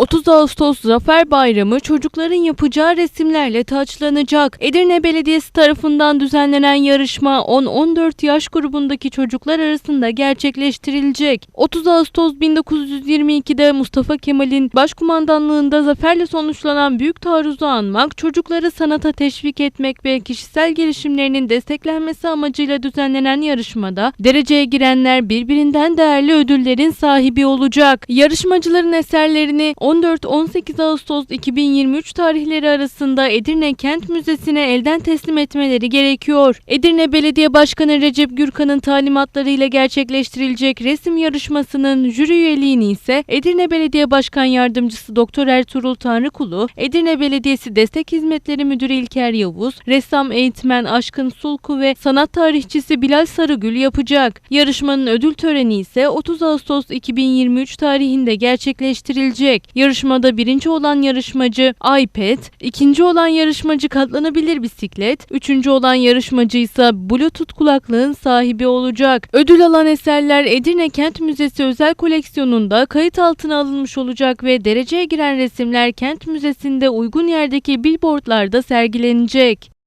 30 Ağustos Zafer Bayramı çocukların yapacağı resimlerle taçlanacak. Edirne Belediyesi tarafından düzenlenen yarışma 10-14 yaş grubundaki çocuklar arasında gerçekleştirilecek. 30 Ağustos 1922'de Mustafa Kemal'in başkumandanlığında zaferle sonuçlanan büyük taarruzu anmak, çocukları sanata teşvik etmek ve kişisel gelişimlerinin desteklenmesi amacıyla düzenlenen yarışmada dereceye girenler birbirinden değerli ödüllerin sahibi olacak. Yarışmacıların eserlerini 14-18 Ağustos 2023 tarihleri arasında Edirne Kent Müzesi'ne elden teslim etmeleri gerekiyor. Edirne Belediye Başkanı Recep Gürkan'ın talimatlarıyla gerçekleştirilecek resim yarışmasının jüri üyeliğini ise Edirne Belediye Başkan Yardımcısı Doktor Ertuğrul Tanrıkulu, Edirne Belediyesi Destek Hizmetleri Müdürü İlker Yavuz, ressam eğitmen Aşkın Sulku ve sanat tarihçisi Bilal Sarıgül yapacak. Yarışmanın ödül töreni ise 30 Ağustos 2023 tarihinde gerçekleştirilecek. Yarışmada birinci olan yarışmacı iPad, ikinci olan yarışmacı katlanabilir bisiklet, üçüncü olan yarışmacı ise Bluetooth kulaklığın sahibi olacak. Ödül alan eserler Edirne Kent Müzesi özel koleksiyonunda kayıt altına alınmış olacak ve dereceye giren resimler Kent Müzesi'nde uygun yerdeki billboardlarda sergilenecek.